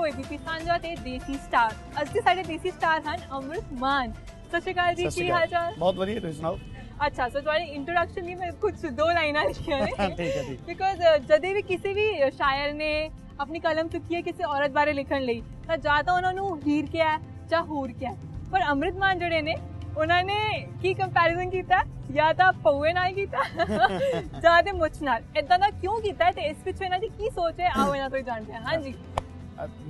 ਹੋ ਏਬੀਪੀ ਸਾਂਝਾ ਤੇ ਦੇਸੀ ਸਟਾਰ। ਅੱਜ ਦੇ ਸਾਡੇ ਦੇਸੀ ਸਟਾਰ ਹਨ ਅਮਰਤ ਮਾਨ। ਸਤਿ ਸ਼੍ਰੀ ਅਕਾਲ ਜੀ ਕੀ। ਹਾਲ ਚਾਲ ਬਹੁਤ ਵਧੀਆ ਤੁਸੀਂ ਸੁਣਾਓ? ਅੱਛਾ ਸੋ ਤੁਹਾਡੀ ਇੰਟਰੋਡਕਸ਼ਨ ਲਈ ਮੈਂ ਕੁਝ ਦੋ ਲਾਈਨਾਂ ਲਿਖੀਆਂ ਨੇ। ਠੀਕ ਹੈ ਠੀਕ ਬਿਕੋਜ਼ ਜਦੇ ਵੀ ਕਿਸੇ ਵੀ ਸ਼ਾਇਰ ਨੇ ਆਪਣੀ ਕਲਮ ਚੁੱਕੀ ਹੈ ਕਿਸੇ ਔਰਤ ਬਾਰੇ ਲਿਖਣ ਲਈ ਤਾਂ ਜਾਂ ਤਾਂ ਉਹਨਾਂ ਨੂੰ ਹੀਰ ਕਿਹਾ ਜਾਂ ਹੂਰ ਕਿਹਾ। ਪਰ ਅੰਮ੍ਰਿਤ ਮਾਨ ਜਿਹੜੇ ਨੇ ਉਹਨਾਂ ਨੇ ਕੀ ਕੰਪੈਰੀਜ਼ਨ ਕੀਤਾ? ਜਾਂ ਤਾਂ ਪਊਏ ਨਾਲ ਕੀਤਾ ਜਾਂ ਤੇ ਮੁੱਛ ਨਾਲ। ਇਦਾਂ ਦਾ ਕਿਉਂ ਕੀਤਾ ਤੇ ਇਸ ਪਿੱਛੇ ਇਹਨਾਂ ਦੀ ਕੀ ਸੋਚ ਹੈ ਆਓ ਇਹਨਾਂ ਤੋਂ ਜਾਣਦੇ ਹਾਂ। ਹਾਂਜੀ।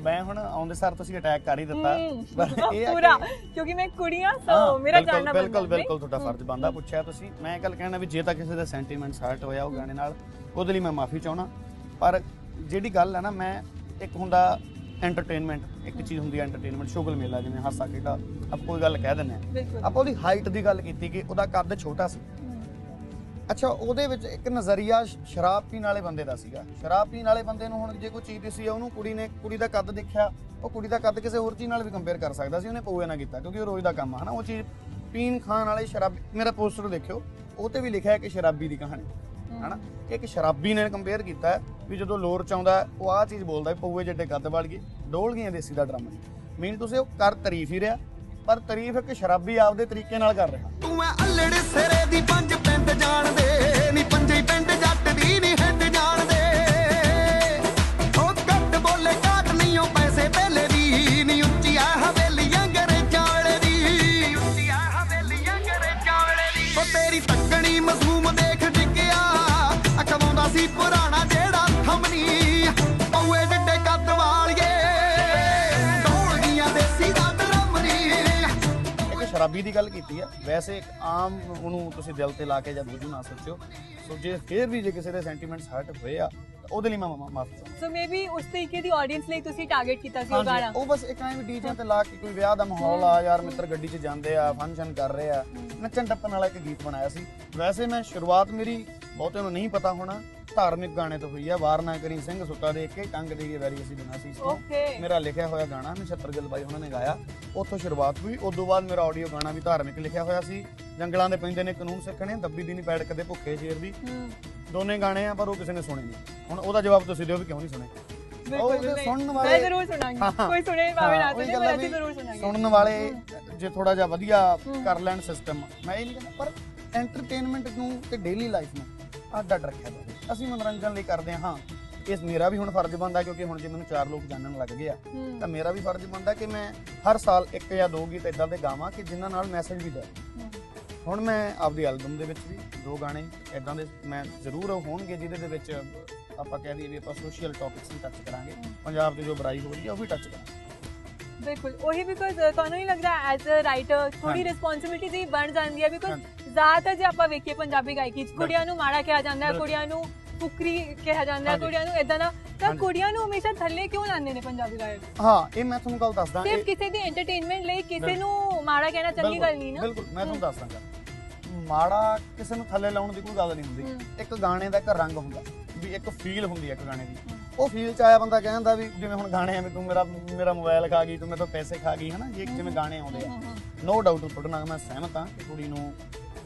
ਮੈਂ ਹੁਣ ਆਉਂਦੇ ਸਾਰ ਤੁਸੀਂ ਅਟੈਕ ਕਰ ਹੀ ਦਿੱਤਾ। ਪਰ ਇਹ ਪੂਰਾ ਕਿਉਂਕਿ ਮੈਂ ਕੁੜੀਆਂ ਸੋ ਮੇਰਾ ਜਾਣਨਾ ਬਿਲਕੁਲ। ਬਿਲਕੁਲ ਤੁਹਾਡਾ ਫਰਜ਼ ਬੰਦਾ ਪੁੱਛਿਆ ਤੁਸੀਂ। ਮੈਂ ਗੱਲ ਕਹਿਣਾ ਵੀ ਜੇ ਤਾਂ ਕਿਸੇ ਦਾ ਸੈਂਟੀਮੈਂਟ ਹਰਟ ਹੋਇਆ ਉਹ ਗਾਣੇ ਨਾਲ ਉਹਦੇ ਲਈ ਮੈਂ ਮਾਫੀ ਚਾਹਣਾ ਪਰ ਜਿਹੜੀ ਗੱਲ ਹੈ ਨਾ ਮੈਂ ਇੱਕ ਹੁੰਦਾ ਐਂਟਰਟੇਨਮੈਂਟ ਇੱਕ ਚੀਜ਼ ਹੁੰਦੀ ਹੈ ਐਂਟਰਟੇਨਮੈਂਟ ਸ਼ੁਗਲ ਮੇਲਾ ਜਿਵੇਂ ਹਾਸਾ ਖੇਡਾ ਆਪਾਂ ਕੋਈ ਗੱਲ ਕਹਿ ਦਿੰਦੇ ਆ। ਆਪਾਂ ਉਹਦੀ ਹਾਈਟ ਦੀ ਗੱਲ ਕੀਤੀ ਕਿ ਉਹਦਾ ਕੱਦ ਛੋਟਾ ਸੀ। ਅੱਛਾ ਉਹਦੇ ਵਿੱਚ ਇੱਕ ਨਜ਼ਰੀਆ ਸ਼- ਸ਼ਰਾਬ ਪੀਣ ਵਾਲੇ ਬੰਦੇ ਦਾ ਸੀਗਾ। ਸ਼ਰਾਬ ਪੀਣ ਵਾਲੇ ਬੰਦੇ ਨੂੰ ਹੁਣ ਜੇ ਕੋਈ ਚੀਜ਼ ਦਿਸੀ ਆ ਉਹਨੂੰ ਕੁੜੀ ਨੇ ਕੁੜੀ ਦਾ ਕੱਦ ਦੇਖਿਆ ਉਹ ਕੁੜੀ ਦਾ ਕੱਦ ਕਿਸੇ ਹੋਰ ਚੀਜ਼ ਨਾਲ ਵੀ ਕੰਪੇਅਰ ਕਰ ਸਕਦਾ ਸੀ ਉਹਨੇ ਪਊਏ ਨਾ ਕੀਤਾ ਕਿਉਂਕਿ ਉਹ ਰੋਜ਼ ਦਾ ਕੰਮ ਆ ਹਨਾ। ਉਹ ਚੀਜ਼ ਪੀਣ ਖਾਣ ਵਾਲੇ ਸ਼ਰਾਬ ਮੇਰਾ ਪੋਸਟਰ ਦੇਖਿਓ ਉਹ ਤੇ ਵੀ ਲਿਖਿਆ ਹੈ ਕਿ ਸ਼ਰਾਬੀ ਦੀ ਕਹਾਣੀ ਹਨਾ। ਕਿ ਇੱਕ ਸ਼ਰਾਬੀ ਨੇ ਕੰਪੇਅਰ ਕੀਤਾ ਹੈ ਵੀ ਜਦੋਂ ਲੋਰ ਚਾਉਂਦਾ ਹੈ, ਉਹ ਆਹ ਚੀਜ਼ ਬੋਲਦਾ ਵੀ ਪਊਏ ਜਿੱਡੇ ਕੱਦ ਵੜ ਗਏ ਡੋਲ ਗਈਆਂ ਦੇਸੀ ਦਾ ਡਰਮ। ਮੀਨ ਤੁਸੀਂ ਉਹ ਕਰ ਤਾਰੀਫ ਹੀ ਰਿਹਾ ਪਰ ਤਾਰੀਫ ਇੱਕ ਸ਼ਰਾਬੀ ਆਪਦੇ ਤਰੀਕੇ ਨਾਲ ਕਰ ਰਿਹਾ। ਤੂੰ ਐ ਅల్లੜ ਸਿਰੇ ਦੀ ਪੰਜ ਜਾਣਦੇ ਨੀ, ਪੰਜੇ ਪਿੰਡ ਜੱਟ ਦੀ ਨੀ ਹਿੱਟ ਜਾਣਦੇ। ਉਹ ਕੱਟ ਬੋਲੇ ਕਾਟ ਨਹੀਂ ਉਹ ਪੈਸੇ ਪਹਿਲੇ ਦੀ ਨੀ। ਉੱਚੀ ਆ ਹਵੇਲੀਆਂ ਗਰੇ ਵੇਲੇ ਦੀ ਉੱਚੀ ਆ ਹਵੇਲੀਆਂ ਅੰਗਰੇਜ਼ਾਂ ਵੇਲੇ ਦੀ। ਉਹ ਤੇਰੀ ਤੱਕਣੀ ਮਜ਼ਮੂਮ ਦੇਖ ਡਿੱਗਿਆ ਅਖਵਾਉਂਦਾ ਸੀ ਪੁਰਾਣਾ ਇੱਕ ਦੀ ਗੱਲ ਕੀਤੀ ਆ ਵੈਸੇ ਇੱਕ ਆਮ ਉਹਨੂੰ ਤੁਸੀਂ ਦਿਲ ਤੇ ਲਾ ਕੇ ਜਾਂ ਦੂਜੂ ਨਾ ਸੋਚਿਓ। ਸੋ ਜੇ ਫੇਰ ਵੀ ਜੇ ਕਿਸੇ ਦੇ ਸੈਂਟੀਮੈਂਟਸ ਹਰਟ ਹੋਏ ਆ ਉਹਦੇ ਲਈ ਮੈਂ ਮਾਫੀ ਚਾਹੁੰਦਾ ਸੋ ਮੇਬੀ ਉਸ ਤਰੀਕੇ ਦੀ ਆਡੀਅנס ਲਈ ਤੁਸੀਂ ਟਾਰਗੇਟ ਕੀਤਾ ਸੀ ਉਹ ਗਾਣਾ? ਉਹ ਬਸ ਇੱਕ ਐਂ ਵੀ ਡੀਜੇ ਤੇ ਲਾ ਕੇ ਕੋਈ ਵਿਆਹ ਦਾ ਮਾਹੌਲ ਆ ਯਾਰ ਮਿੱਤਰ ਗੱਡੀ 'ਚ ਜਾਂਦੇ ਆ ਫੰਕਸ਼ਨ ਕਰ ਰਹੇ ਆ। ਨੱਚਣ ਟੱਪਣ ਵਾਲਾ ਇੱਕ ਗੀਤ ਬਣਾਇਆ ਸੀ। ਵੈਸੇ ਮੈਂ ਸ਼ੁਰੂਆਤ ਮੇਰੀ ਬਹੁਤੇ ਨੂੰ ਨਹੀਂ ਪਤਾ ਹੋਣਾ ਧਾਰਮਿਕ ਗਾਣੇ ਤੋਂ ਹੋਈ ਆ ਵਾਰ ਨਾ ਕਰੀ ਸਿੰਘ ਸੁੱਤਾ ਦੇਖ ਕੇ ਕੰਗ ਦੀ ਵੈਰੀ ਅਸੀਂ ਬਣਾ ਸੀ ਮੇਰਾ ਲਿਖਿਆ ਹੋਇਆ ਗਾਣਾ ਨਛੱਤਰ ਗਿੱਲ ਬਾਈ ਉਹਨਾਂ ਨੇ ਗਾਇਆ ਉੱਥੋਂ ਸ਼ੁਰੂਆਤ ਹੋਈ। ਉਸ ਤੋਂ ਬਾਅਦ ਮੇਰਾ ਆਡੀਓ ਗਾਣਾ ਵੀ ਧਾਰਮਿਕ ਲਿਖਿਆ ਹੋਇਆ ਸੀ। ਜੰਗਲਾਂ ਦੇ ਪੈਂਦੇ ਨੇ ਕਾਨੂੰਨ ਸਿੱਖਣੇ ਦੱਬੀ ਦੀ ਨਹੀਂ ਪੈੜ ਕਦੇ ਭੁੱਖੇ ਸ਼ੇਰ ਦੀ ਦੋਨੇ ਗਾਣੇ ਆ ਪਰ ਉਹ ਕਿਸੇ ਨੇ ਸੁਣੇ ਨਹੀਂ ਹੁਣ ਉਹਦਾ ਜਵਾਬ ਤੁਸੀਂ ਦਿਓ ਵੀ ਕਿਉਂ ਨਹੀਂ ਸੁਣੇ। ਬਿਲਕੁਲ। ਸੁਣਨ ਮੈਂ ਵਾਲੇ- ਜ਼ਰੂਰ ਸੁਣਾਂਗੀ। ਹਾਂ, ਹਾਂ। ਕੋਈ ਸੁਣੇ ਭਾਵੇਂ ਨਾ ਹਾਂ, ਉਹੀ ਸੁਣੇ ਗੱਲ ਪਰ ਆ ਅਸੀਂ ਵੀ ਜ਼ਰੂਰ ਸੁਣਾਂਗੇ। ਸੁਣਨ ਵਾਲੇ ਜੇ ਥੋੜਾ ਜਿਹਾ ਵਧੀਆ ਕਰ ਲੈਣ ਸਿਸਟਮ ਮੈਂ ਇਹ ਨਹੀਂ ਕਹਿੰਦਾ ਪਰ ਐਂਟਰਟੇਨਮੈਂਟ ਨੂੰ ਤੇ ਡੇਲੀ ਲਾਈਫ ਨੂੰ ਅੱਡ ਅੱਡ ਰੱਖਿਆ ਜਾਵੇ। ਅਸੀਂ ਮਨੋਰੰਜਨ ਲਈ ਕਰਦੇ ਹਾਂ ਹਾਂ। ਇਸ ਮੇਰਾ ਵੀ ਹੁਣ ਫਰਜ਼ ਬਣਦਾ ਕਿਉਂਕਿ ਹੁਣ ਜੇ ਮੈਨੂੰ ਚਾਰ ਲੋਕ ਜਾਣਨ ਲੱਗ ਗਏ ਆ। ਤਾਂ ਮੇਰਾ ਵੀ ਫਰਜ਼ ਬਣਦਾ ਕਿ ਮੈਂ ਹਰ ਸਾਲ ਇੱਕ ਜਾਂ ਦੋ ਗੀਤ ਇਦਾਂ ਦੇ ਗਾਵਾਂ ਕਿ ਜਿਨ੍ਹਾਂ ਨਾਲ ਮੈਸੇਜ ਵੀ ਜਾਵੇ। ਹੁਣ ਮੈਂ ਆਪਦੀ ਐਲਬਮ ਦੇ ਵਿੱਚ ਵੀ ਦੋ ਗਾਣੇ ਇਦਾਂ ਦੇ ਮੈਂ ਜ਼ਰੂਰ ਹੋਣਗੇ ਜਿਹਦੇ ਦੇ ਵਿੱਚ ਆਪਾਂ ਕਹਿ ਦਈਏ ਵੀ ਆਪਾਂ ਸੋਸ਼ਲ ਟੌਪਿਕਸ ਵੀ ਟੱਚ ਕਰਾਂਗੇ ਪੰਜਾਬ ਦੀ ਜੋ ਬੁਰਾਈ ਹੋ ਰਹੀ ਹੈ ਉਹ ਵੀ ਟੱਚ ਕਰਾਂਗੇ ਬਿਲਕੁਲ ਉਹੀ ਬਿਕੋਜ਼ ਤੁਹਾਨੂੰ ਨਹੀਂ ਲੱਗਦਾ ਐਜ਼ ਅ ਰਾਈਟਰ ਥੋੜੀ। ਰਿਸਪੌਂਸਿਬਿਲਟੀ ਜੀ ਬਣ ਜਾਂਦੀ ਹੈ ਬਿਕੋਜ਼ ਜ਼ਿਆਦਾਤਰ ਜੇ ਆਪਾਂ ਵੇਖੀਏ ਪੰਜਾਬੀ ਗਾਇਕੀ ਚ ਕੁੜੀਆਂ ਨੂੰ ਮਾੜਾ ਕਿਹਾ ਜਾਂਦਾ ਹੈ। ਕੁੜੀਆਂ ਨੂੰ ਫੁਕਰੀ ਕਿਹਾ ਜਾਂਦਾ ਹੈ। ਕੁੜੀਆਂ ਨੂੰ ਇਦਾਂ ਦਾ ਤਾਂ। ਕੁੜੀਆਂ ਨੂੰ ਹਮੇਸ਼ਾ ਥੱਲੇ ਕਿਉਂ ਲਾਉਂਦੇ ਨੇ ਪੰਜਾਬੀ ਗਾਇਕ ਹਾਂ ਇਹ ਮੈਂ ਤੁਹਾਨੂੰ ਗੱਲ ਦੱਸਦਾ ਸਿਰਫ ਕਿਸੇ ਦੀ ਐਂਟਰਟੇਨਮੈਂਟ ਲਈ ਕਿਸੇ। ਨੂੰ ਮਾੜਾ ਕਹਿਣਾ ਚੰਗੀ ਗੱਲ ਨਹੀਂ ਨਾ ਬਿਲਕੁਲ ਮੈਂ ਤੁਹਾਨੂੰ ਦੱਸ ਦਾਂਗਾ ਮਾੜਾ ਕਿਸੇ ਨੂੰ ਥੱਲੇ ਲਾਉਣ ਦੀ ਕੋਈ ਗੱਲ ਨਹੀਂ ਹੁੰਦੀ। ਇੱਕ ਗਾਣੇ ਦਾ ਇੱਕ ਰੰਗ ਹੁੰਦਾ ਵੀ ਇੱਕ ਫੀਲ ਹੁੰਦੀ ਹੈ ਇੱਕ ਗਾਣੇ ਦੀ। ਉਹ ਫੀਲ ਚ ਆਇਆ ਬੰਦਾ ਕਹਿੰਦਾ ਵੀ ਜਿਵੇਂ ਹੁਣ ਗਾਣੇ ਆ ਵੀ ਤੂੰ ਮੇਰਾ ਮੇਰਾ ਮੋਬਾਈਲ ਖਾ ਗਈ ਤੂੰ ਮੇਰੇ ਤੋਂ ਪੈਸੇ ਖਾ ਗਈ ਹਨਾ ਜੇ ਜਿਵੇਂ ਗਾਣੇ ਆਉਂਦੇ ਆ। ਨੋ ਡਾਊਟ ਤੁਹਾਡੇ ਨਾਲ ਮੈਂ ਸਹਿਮਤ ਹਾਂ ਕਿ ਕੁੜੀ ਨੂੰ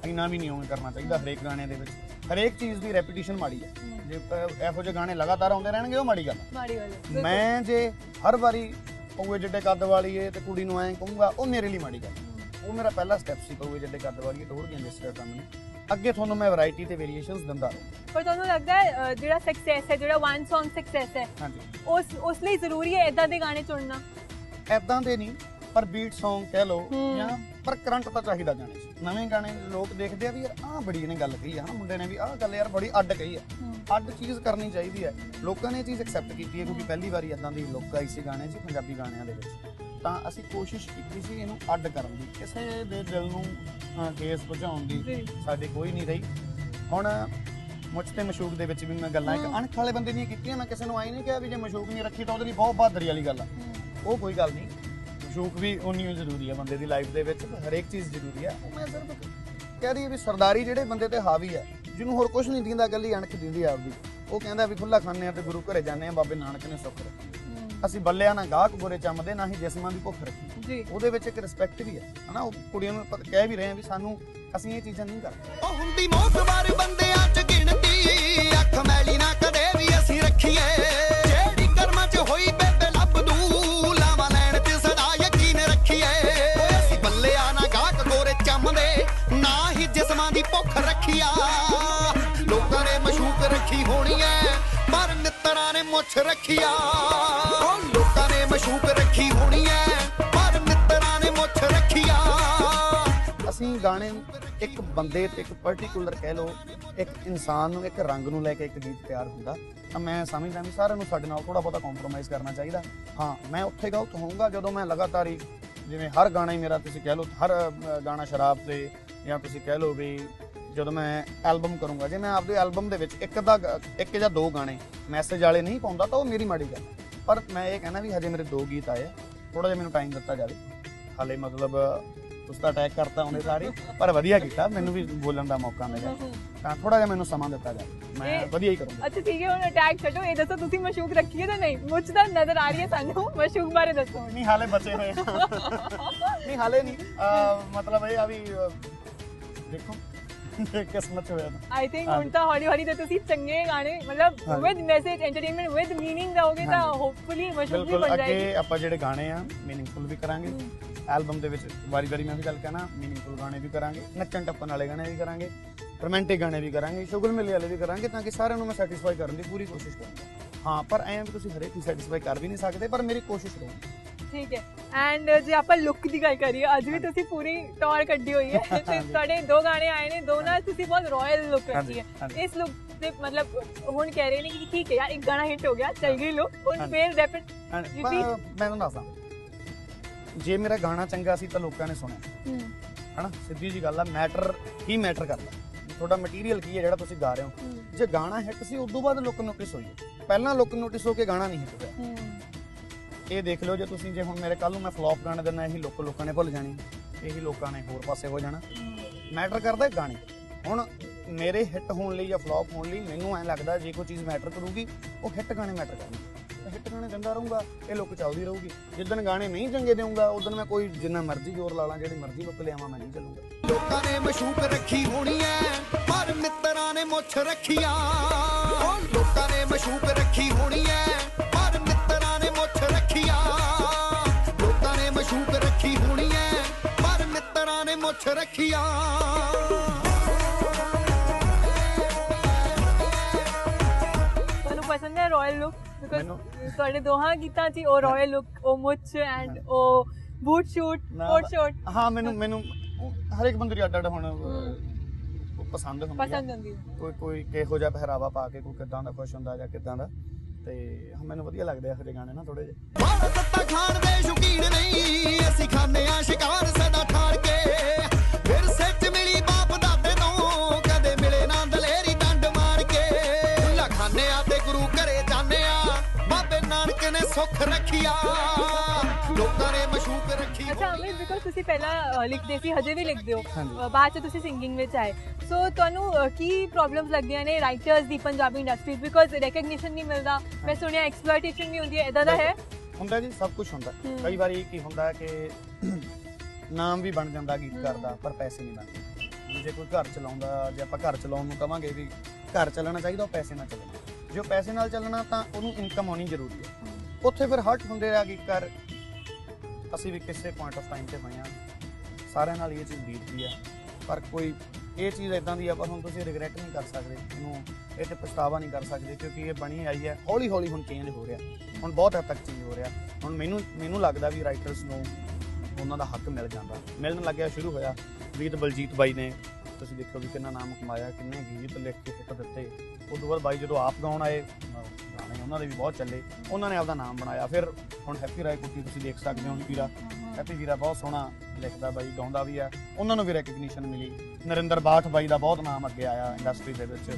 ਇੰਨਾ ਵੀ ਨਹੀਂ ਉਵੇਂ ਕਰਨਾ ਚਾਹੀਦਾ ਹਰੇਕ ਗਾਣੇ ਦੇ ਵਿੱਚ। ਹਰੇਕ ਚੀਜ਼ ਦੀ ਰੈਪੀਟੀਸ਼ਨ ਮਾੜੀ ਹੈ। ਜੇ ਇਹੋ ਜਿਹੇ ਗਾਣੇ ਲਗਾਤਾਰ ਆਉਂਦੇ ਰਹਿਣਗੇ ਉਹ ਮਾੜੀ ਗੱਲ ਮਾੜੀ ਗੱਲ ਮੈਂ ਜੇ ਹਰ ਵਾਰੀ ਪਊਏ ਜਿੱਡੇ ਕੱਦ ਵਾਲੀ ਏ ਤੇ ਕੁੜੀ ਨੂੰ ਐਂ ਕਹੂੰਗਾ ਉਹ ਮੇਰੇ ਲਈ ਮਾੜੀ ਗੱਲ ਉਹ ਮੇਰਾ ਪਹਿਲਾ ਸਟੈਪ ਸੀ ਕੱਦ ਵਾਲੀ ਏ ਟੋੜ ਗਿਆ ਜਿਸ ਤਰ੍ਹਾਂ ਕੰਮ ਨੇ ਅੱਗੇ ਤੁਹਾਨੂੰ ਮੈਂ ਵੈਰਾਈਟੀ ਤੇ ਵੇਰੀਏਸ਼ਨਸ ਦਿੰਦਾ ਰਹੂੰ। ਪਰ ਤੁਹਾਨੂੰ ਲੱਗਦਾ ਹੈ ਅ, ਜਿਹੜਾ ਸਕਸੈਸ ਹੈ ਜਿਹੜਾ ਵਨ Song ਸਕਸੈਸ ਹੈ ਹਾਂਜੀ। ਉਸ ਉਸ ਲਈ ਜ਼ਰੂਰੀ ਹੈ ਇਦਾਂ ਦੇ ਗਾਣੇ ਚੁਣਨਾ? ਐਦਾਂ ਦੇ ਨਹੀਂ ਪਰ ਬੀਟ Song ਕਹਿ ਲਓ ਹੂੰ। ਜਾਂ ਪਰ ਕਰੰਟ ਤਾਂ ਚਾਹੀਦਾ ਗਾਣੇ 'ਚ। ਨਵੇਂ ਗਾਣੇ ਲੋਕ ਦੇਖਦੇ ਆ ਵੀ ਯਾਰ ਆਹ ਬੜੀ ਇਹਨੇ ਗੱਲ ਕਹੀ ਆ ਹਨਾ ਮੁੰਡੇ ਨੇ ਵੀ ਆਹ ਗੱਲ ਯਾਰ ਬੜੀ ਅੱਡ ਕਹੀ ਆ। ਅੱਡ ਚੀਜ਼ ਕਰਨੀ ਚਾਹੀਦੀ ਹੈ। ਲੋਕਾਂ ਨੇ ਇਹ ਚੀਜ਼ ਐਕਸੈਪਟ ਕੀਤੀ ਹੈ ਕਿਉਂਕਿ ਪਹਿਲੀ ਵਾਰੀ ਇਦਾਂ ਦੀ ਲੁੱਕ ਆਈ ਸੀ ਗਾਣੇ 'ਚ ਪੰਜਾਬੀ ਗਾਣਿਆਂ ਦੇ ਵਿੱਚ। ਤਾਂ ਅਸੀਂ ਕੋਸ਼ਿਸ਼ ਕੀਤੀ ਸੀ ਇਹਨੂੰ ਅੱਡ ਕਰਨ ਦੀ ਕਿਸੇ ਦੇ ਦਿਲ ਨੂੰ ਅਹ, ਠੇਸ ਪਹੁੰਚਾਉਣ ਦੀ ਸਾਡੀ ਕੋਈ ਨਹੀਂ ਰਹੀ। ਹੁਣ ਮੁੱਛ ਤੇ ਮਸ਼ੂਕ ਦੇ ਵਿੱਚ ਵੀ ਮੈਂ ਗੱਲਾਂ ਇੱਕ ਅਣਖ ਵਾਲੇ ਬੰਦੇ ਦੀਆਂ ਕੀਤੀਆਂ ਮੈਂ ਕਿਸੇ ਨੂੰ ਆਈ ਨਹੀਂ ਕਿਹਾ ਵੀ ਜੇ ਮਸ਼ੂਕ ਨਹੀਂ ਰੱਖੀ ਤਾਂ ਉਹਦੇ ਲਈ ਬਹੁਤ ਬਹਾਦਰੀ ਵਾਲੀ ਗੱਲ ਆ। ਉਹ ਕੋਈ ਗੱਲ ਨਹੀਂ ਮਸ਼ੂਕ ਵੀ ਉਨੀ ਹੀ ਜ਼ਰੂਰੀ ਆ ਬੰਦੇ ਦੀ ਲਾਈਫ ਦੇ ਵਿੱਚ ਹਰੇਕ ਚੀਜ਼ ਜ਼ਰੂਰੀ ਆ। ਉਹ ਮੈਂ ਸਿਰਫ ਕਹਿ ਰਹੀ ਵੀ ਸਰਦਾਰੀ ਜਿਹੜੇ ਬੰਦੇ ਤੇ ਹਾਵੀ ਹੈ ਜਿਹਨੂੰ ਹੋਰ ਕੁਝ ਨਹੀਂ ਦਿੰਦਾ ਗੱਲੀ ਅਣਖ ਦਿੰਦੀ ਆ ਆਪਦੀ। ਉਹ ਕਹਿੰਦਾ ਵੀ ਖੁੱਲਾ ਖਾਂਦੇ ਆ ਤੇ ਗੁਰੂ ਘਰੇ ਜਾਂਦੇ ਆ ਬਾਬੇ ਨਾਨਕ ਨੇ ਸੁੱਖ ਰੱਖੀ। ਅਸੀਂ ਬੱਲਿਆਂ ਨਾਲ ਗਾਹਕ ਬੁਰੇ ਚੰਮਦੇ ਨਾ ਹੀ ਜਿਸਮਾਂ ਦੀ ਭੁੱਖ ਰੱਖੀ। ਜੀ। ਉਹਦੇ ਵਿੱਚ ਇੱਕ ਰਿਸਪੈਕਟ ਵੀ ਹੈ ਹਨਾ? ਉਹ ਕੁੜੀਆਂ ਨੂੰ ਆਪਾਂ ਕਹਿ ਵੀ ਰਹੇ ਆ ਵੀ ਸਾਨੂੰ ਅਸੀਂ ਇਹ ਚੀਜ਼ਾਂ ਨਹੀਂ ਕਰਦੇ। ਉਹ ਹੁੰਦੀ ਮੋਸਵਾਰ ਬੰਦਿਆਂ ਚ ਗਿਣਤੀ ਅੱਖ ਮੈਲੀ ਨਾ ਕਦੇ ਵੀ ਅਸੀਂ ਰੱਖੀਏ। ਜਿਹੜੀ ਬੱਲਿਆਂ ਨਾ ਗਾਹਕ ਗੋਰੇ ਨਾ ਹੀ ਜਿਸਮਾਂ ਦੀ ਭੁੱਖ ਰੱਖੀਆ। ਲੋਕਾਂ ਨੇ ਮਸ਼ੂਕ ਰੱਖੀ ਹੋਣੀ ਐ ਪਰ ਮਿੱਤਰਾਂ ਨੇ ਮੁੱਛ ਰੱਖੀਆ। ਗਾਣੇ ਇੱਕ ਬੰਦੇ ਤੇ ਇੱਕ ਪਾਰਟਿਕੂਲਰ ਕਹਿ ਲਓ, ਇੱਕ ਇਨਸਾਨ ਨੂੰ, ਇੱਕ ਰੰਗ ਨੂੰ ਲੈ ਕੇ ਇੱਕ ਗੀਤ ਤਿਆਰ ਹੁੰਦਾ, ਤਾਂ ਮੈਂ ਸਮਝਦਾ ਵੀ ਸਾਰਿਆਂ ਨੂੰ ਸਾਡੇ ਨਾਲ ਥੋੜਾ ਬਹੁਤਾ ਕੰਪਰੋਮਾਈਜ਼ ਕਰਨਾ ਚਾਹੀਦਾ। ਹਾਂ, ਮੈਂ ਉੱਥੇ ਗਲਤ ਹੋਊਂਗਾ, ਜਦੋਂ ਮੈਂ ਲਗਾਤਾਰ ਹੀ ਜਿਵੇਂ ਹਰ ਗਾਣਾ ਹੀ ਮੇਰਾ ਤੁਸੀਂ ਕਹਿ ਲਓ, ਹਰ ਗਾਣਾ ਸ਼ਰਾਬ ਤੇ ਜਾਂ ਤੁਸੀਂ ਕਹਿ ਲਓ ਵੀ ਜਦੋਂ ਮੈਂ ਐਲਬਮ ਕਰੂੰਗਾ, ਜੇ ਮੈਂ ਆਪਦੇ ਐਲਬਮ ਦੇ ਵਿੱਚ ਇੱਕ ਦਾ ਗ- ਇੱਕ ਜਾਂ ਦੋ ਗਾਣੇ ਮੈਸੇਜ ਵਾਲੇ ਨਹੀਂ ਪਾਉਂਦਾ, ਤਾਂ ਉਹ ਮੇਰੀ ਮਾੜੀ ਗੱਲ ਪਰ ਮੈਂ ਇਹ ਕਹਿਣਾ ਵੀ ਹਜੇ ਮੇਰੇ ਦੋ ਗੀਤ ਆਏ ਥੋੜਾ ਜਿਹਾ ਮੈਨੂੰ ਟਾਈਮ ਦਿੱਤਾ ਜਾਵੇ। ਹਾਲੇ ਮਤਲਬ ਉਸ ਦਾ ਅਟੈਕ ਕਰਤਾ ਉਹਨੇ ਸਾਰੇ ਪਰ ਵਧੀਆ ਕੀਤਾ ਮੈਨੂੰ ਵੀ ਬੋਲਣ ਦਾ ਮੌਕਾ ਮਿਲਿਆ ਤਾਂ ਥੋੜਾ ਜਿਹਾ ਮੈਨੂੰ ਸਮਾਂ ਦਿੱਤਾ ਜਾਵੇ ਮੈਂ ਵਧੀਆ ਹੀ ਕਰੂੰਗਾ ਅੱਛਾ ਠੀਕ ਹੈ ਹੁਣ ਅਟੈਕ ਛੱਡੋ ਇਹ ਦੱਸੋ ਤੁਸੀਂ ਮਸ਼ੂਕ ਰੱਖੀ ਹੈ ਜਾਂ ਨਹੀਂ ਮੁੱਛ ਤਾਂ ਨਜ਼ਰ ਆ ਰਹੀ ਹੈ ਸਾਨੂੰ ਮਸ਼ੂਕ ਬਾਰੇ ਦੱਸੋ। ਨਹੀਂ ਹਾਲੇ ਬਚੇ ਹੋਏ। ਨਹੀਂ ਹਾਲੇ ਨਹੀਂ ਮਤਲਬ ਇਹ ਆ ਵੀ ਦੇਖੋ ਕਿਸਮਤ ਹੋਇਆ ਤਾਂ। I think. ਹੁਣ ਤਾਂ ਹੌਲੀ ਹੌਲੀ ਤੇ ਤੁਸੀਂ ਚੰਗੇ ਗਾਣੇ ਮਤਲਬ। With message entertainment with meaning ਜਾਓਗੇ ਤਾਂ। ਹੋਪਫੁਲੀ ਮਸ਼ਹੂਰ ਵੀ ਬਣ ਜਾਏਗੀ ਅੱਗੇ ਆਪਾਂ ਜਿਹੜੇ ਗਾਣੇ ਆ ਮੀਨਿੰਗਫੁਲ ਵੀ ਕਰਾਂਗੇ ਐਲਬਮ ਦੇ ਵਿੱਚ ਵਾਰੀ ਵਾਰੀ ਮੈਂ ਵੀ ਗੱਲ ਕਹਿਣਾ ਮੀਨਿੰਗਫੁਲ ਗਾਣੇ ਵੀ ਕਰਾਂਗੇ ਨੱਚਣ ਟੱਪਣ ਵਾਲੇ ਗਾਣੇ ਵੀ ਕਰਾਂਗੇ ਰੋਮਾਂਟਿਕ ਗਾਣੇ ਵੀ ਕਰਾਂਗੇ ਸ਼ੁਗਲ ਮੇਲੇ ਵਾਲੇ ਵੀ ਕਰਾਂਗੇ ਤਾਂ ਕਿ ਸਾਰਿਆਂ ਨੂੰ ਮੈਂ ਸੈਟੀਸਫਾਈ ਕਰਨ ਦੀ ਪੂਰੀ ਕੋਸ਼ਿਸ਼ ਕਰਾਂਗਾ ਹਾਂ ਪਰ ਐਂ ਵੀ ਤੁਸੀਂ ਹਰੇਕ ਨੂੰ ਸੈਟੀਸਫਾਈ ਕਰ ਵੀ ਨਹੀਂ ਸਕਦੇ ਪਰ ਮੇਰੀ ਕੋਸ਼ਿਸ਼ ਰਹੂਗੀ ਠੀਕ ਹੈ ਐਂਡ ਜੇ ਆਪਾਂ ਲੁੱਕ ਦੀ ਗੱਲ ਕਰੀਏ ਅੱਜ ਵੀ ਤੁਸੀਂ ਪੂਰੀ ਟੌਰ ਕੱਢੀ ਹੋਈ ਹੈ ਤੇ। ਤੁਹਾਡੇ ਦੋ ਗਾਣੇ ਆਏ ਨੇ ਦੋਨਾਂ ਤੁਸੀਂ ਬਹੁਤ ਰਾਇਲ ਲੁੱਕ ਰੱਖੀ ਹੈ। ਇਸ ਲੁੱਕ ਦੇ ਮਤਲਬ ਹੁਣ ਕਹਿ ਰਹੇ ਨੇ ਕਿ ਠੀਕ ਹੈ ਯਾਰ ਇੱਕ ਗਾਣਾ ਹਿੱਟ ਹੋ ਗਿਆ ਚੱਲ ਗਈ ਲੁੱਕ ਹੁਣ। ਫੇਰ ਜੀ। ਮੈਂ ਤੁਹਾਨੂੰ ਦੱਸਦਾ ਜੇ ਮੇਰਾ ਗਾਣਾ ਚੰਗਾ ਸੀ ਤਾਂ ਲੋਕਾਂ ਨੇ ਸੁਣਿਆ। ਹਨਾ? ਸਿੱਧੀ ਜੀ ਗੱਲ ਆ ਮੈਟਰ ਕੀ ਮੈਟਰ ਕਰਦਾ। ਤੁਹਾਡਾ ਮਟੀਰੀਅਲ ਕੀ ਹੈ ਜਿਹੜਾ ਤੁਸੀਂ ਗਾ ਰਹੇ ਹੋ? ਜੇ ਗਾਣਾ ਹਿੱਟ ਸੀ ਉਦੋਂ ਬਾਅਦ ਲੋਕ ਨੋਟਿਸ ਹੋਈ ਹੈ। ਪਹਿਲਾਂ ਲੋਕ ਨੋਟਿਸ ਹੋ ਕੇ ਗਾਣਾ ਨਹੀਂ ਹਿੱਟ ਹੋਇਆ। ਇਹ ਦੇਖ ਲਓ ਜੇ ਤੁਸੀਂ ਜੇ ਹੁਣ ਮੇਰੇ ਕੱਲ ਨੂੰ ਮੈਂ ਫਲॉप ਗਾਣੇ ਦਿੰਦਾ ਇਹੀ ਲੋਕ ਲੋਕਾਂ ਨੇ ਭੁੱਲ ਜਾਣੀ। ਇਹੀ ਲੋਕਾਂ ਨੇ ਹੋਰ ਪਾਸੇ ਹੋ ਜਾਣਾ। ਮੈਟਰ ਕਰਦਾ ਗਾਣੇ। ਹੁਣ ਮੇਰੇ ਹਿੱਟ ਹੋਣ ਲਈ ਜਾਂ ਫਲॉप ਹੋਣ ਲਈ ਮੈਨੂੰ ਐਂ ਲੱਗਦਾ ਜੇ ਕੋਈ ਚੀਜ਼ ਮੈਟਰ ਕਰੂਗੀ ਉਹ ਹਿੱਟ ਗਾਣੇ ਮੈਟਰ ਕਰਨਗੇ। ਹਿੱਟ ਗਾਣੇ ਦਿੰਦਾ ਰਹੂੰਗਾ ਇਹ ਲੋਕ ਚੱਲਦੀ ਰਹੂਗੀ। ਜਿੱਦਣ ਗਾਣੇ ਨਹੀਂ ਚੰਗੇ ਦੇਊਂਗਾ ਉਦੋਂ ਮੈਂ ਕੋਈ ਜਿੰਨਾ ਮਰਜ਼ੀ ਜ਼ੋਰ ਲਾ ਲਾਂ ਜਿਹੜੀ ਮਰਜ਼ੀ ਲੁੱਕ ਲਿਆਵਾਂ ਮੈਂ ਨਹੀਂ ਚੱਲੂਗਾ। ਲੋਕਾਂ ਨੇ ਮਸ਼ੂਕ ਰੱਖੀ ਹੋਣੀ ਐ ਪਰ ਮਿੱਤਰਾਂ ਨੇ ਮੁੱਛ ਰੱਖੀਆ। ਲੋਕਾਂ ਨੇ ਮਸ਼ੂਕ ਰੱਖੀ ਹੋਣੀ ਐ ਪਰ ਮਿੱਤਰਾਂ ਨੇ ਮੁੱਛ ਰੱਖੀਆ। ਲੋਕਾਂ ਨੇ ਮਸ਼ੂਕ ਰੱਖੀ ਹੋਣੀ ਐ ਪਰ ਮਿੱਤਰਾਂ ਨੇ ਮੁੱਛ ਰੱਖੀਆ। ਪਸੰਦ ਹੈ ਰਾਇਲ ਲੁੱਕ ਮੈਨੂੰ- ਤੁਹਾਡੇ ਦੋਹਾਂ ਗੀਤਾਂ 'ਚ ਹੀ ਉਹ ਰਾਇਲ ਲੁੱਕ ਉਹ ਮੁੱਛ ਐਂਡ ਉਹ ਬੂਟ ਸ਼ੂਟ ਨਾ- ਕੋਟ ਸ਼ੂਟ ਹਾਂ ਮੈਨੂੰ ਮੈਨੂੰ ਹਰ ਇੱਕ ਬੰਦੇ ਦੀ ਅੱਡ ਅੱਡ ਹੁਣ ਅਹ, ਉਹ ਪਸੰਦ ਹੁੰਦੀ ਆ। ਪਸੰਦ ਹੁੰਦੀ ਹੈ ਕੋਈ ਕੋਈ ਕਿਹੋ ਜਿਹਾ ਪਹਿਰਾਵਾ ਪਾ ਕੇ ਕੋਈ ਕਿਦਾਂ ਦਾ ਖੁਸ਼ ਹੁੰਦਾ ਜਾਂ ਕਿਦਾਂ ਦਾ। ਤੇ ਹਾਂ, ਮੈਨੂੰ ਵਧੀਆ ਲੱਗਦੇ ਆ ਇਹੋ ਜਿਹੇ ਗਾਣੇ ਨਾ ਥੋੜੇ ਜਿਹੇ। ਬਾਹਰ ਦਿੱਤਾ ਖਾਣ ਦੇ ਸ਼ੌਕੀਨ ਨਹੀਂ ਅਸੀਂ ਖਾਂਦੇ ਆ ਸ਼ਿਕਾਰ ਸਦਾ ਠਾਰ ਕੇ। ਫਿਰ ਸੱਚ ਸੁੱਖ ਰੱਖਿਆ। ਲੋਕਾਂ ਨੇ ਮਸ਼ੂਕ ਰੱਖੀ ਅੱਛਾ ਅਮਿਤ ਬਿਕਾਜ਼ ਤੁਸੀਂ ਪਹਿਲਾਂ ਲਿਖਦੇ ਸੀ ਹਜੇ ਵੀ ਲਿਖਦੇ ਹੋ। ਬਾਅਦ ਚ ਤੁਸੀਂ ਸਿੰਗਿੰਗ ਵਿੱਚ ਆਏ। ਸੋ ਤੁਹਾਨੂੰ ਕੀ ਪ੍ਰੋਬਲਮਸ ਲੱਗਦੀਆਂ ਨੇ ਰਾਈਟਰਸ ਦੀ ਪੰਜਾਬੀ ਇੰਡਸਟਰੀ ਬਿਕਾਜ਼ ਰੈਕਗਨੀਸ਼ਨ ਨਹੀਂ ਮਿਲਦਾ। ਮੈਂ ਸੁਣਿਆ ਐਕਸਪਲੋਇਟੇਸ਼ਨ ਵੀ ਹੁੰਦੀ ਹੈ। ਇਦਾਂ ਦਾ ਹੈ? ਹੁੰਦਾ ਜੀ ਸਭ ਕੁਝ ਹੁੰਦਾ। ਕਈ ਵਾਰੀ ਕੀ ਹੁੰਦਾ ਕਿ ਨਾਮ ਵੀ ਬਣ ਜਾਂਦਾ ਗੀਤਕਾਰ ਦਾ ਪਰ ਪੈਸੇ ਨਹੀਂ ਬਣਦੇ। ਜੇ ਕੋਈ ਘਰ ਚਲਾਉਂਦਾ ਜੇ ਆਪਾਂ ਘਰ ਚਲਾਉਣ ਨੂੰ ਕਵਾਂਗੇ ਵੀ ਘਰ ਚੱਲਣਾ ਚਾਹੀਦਾ ਉਹ ਪੈਸੇ ਨਾਲ ਚੱਲਣਾ ਜੇ ਪੈਸੇ ਨਾਲ ਚੱਲਣਾ ਤਾਂ ਉਹਨੂੰ ਇਨਕਮ ਆਉਣੀ ਜ਼ਰੂਰੀ ਹੈ। ਉੱਥੇ ਫਿਰ ਹਰਟ ਹੁੰਦੇ ਆ ਕਿ ਕਰ ਅਸੀਂ ਵੀ ਕਿਸੇ ਪੁਆਇੰਟ ਆਫ ਟਾਈਮ ਤੇ ਹੋਏ ਆ ਸਾਰਿਆਂ ਨਾਲ ਇਹ ਚੀਜ਼ ਬੀਤਦੀ ਆ। ਪਰ ਕੋਈ ਇਹ ਚੀਜ਼ ਇਦਾਂ ਦੀ ਆ ਪਰ ਹੁਣ ਤੁਸੀਂ ਰਿਗਰੈਟ ਨਹੀਂ ਕਰ ਸਕਦੇ ਇਹਨੂੰ ਇਹ ਤੇ ਪਛਤਾਵਾ ਨਹੀਂ ਕਰ ਸਕਦੇ ਕਿਉਂਕਿ ਇਹ ਬਣੀ ਆਈ ਹੈ ਹੌਲੀ ਹੌਲੀ ਹੁਣ ਚੇਂਜ ਹੋ ਰਿਹਾ। ਹੁਣ ਬਹੁਤ ਹੱਦ ਤੱਕ ਚੇਂਜ ਹੋ ਰਿਹਾ। ਹੁਣ ਮੈਨੂੰ ਮੈਨੂੰ ਲੱਗਦਾ ਵੀ ਰਾਈਟਰਸ ਨੂੰ ਉਹਨਾਂ ਦਾ ਹੱਕ ਮਿਲ ਜਾਂਦਾ। ਮਿਲਣ ਲੱਗਿਆ ਸ਼ੁਰੂ ਹੋਇਆ। ਗੀਤ ਬਲਜੀਤ ਬਾਈ ਨੇ, ਤੁਸੀਂ ਦੇਖੋ ਵੀ ਕਿੰਨਾ ਨਾਮ ਕਮਾਇਆ, ਕਿੰਨੇ ਗੀਤ ਲਿਖ ਕੇ ਹਿੱਟ ਦਿੱਤੇ। ਉਸ ਤੋਂ ਬਾਅਦ ਬਾਈ ਜਦੋਂ ਆਪ ਗਾਉਣ ਆਏ ਉਹਨਾਂ ਦੇ ਵੀ ਬਹੁਤ ਚੱਲੇ। ਉਹਨਾਂ ਨੇ ਆਪਦਾ ਨਾਮ ਬਣਾਇਆ। ਫਿਰ ਹੁਣ ਹੈਪੀ ਰਾਏ ਕੁੱਟੀ ਤੁਸੀਂ ਦੇਖ ਸਕਦੇ ਹੋ ਵੀਰਾ। ਹੈਪੀ ਵੀਰਾ ਬਹੁਤ ਸੋਹਣਾ ਲਿਖਦਾ ਬਾਈ ਗਾਉਂਦਾ ਵੀ ਆ। ਉਹਨਾਂ ਨੂੰ ਵੀ ਰੈਕਗਨੀਸ਼ਨ ਮਿਲੀ। ਨਰਿੰਦਰ ਬਾਠ ਬਾਈ ਦਾ ਬਹੁਤ ਨਾਮ ਅੱਗੇ ਆਇਆ ਇੰਡਸਟਰੀ ਦੇ ਵਿੱਚ।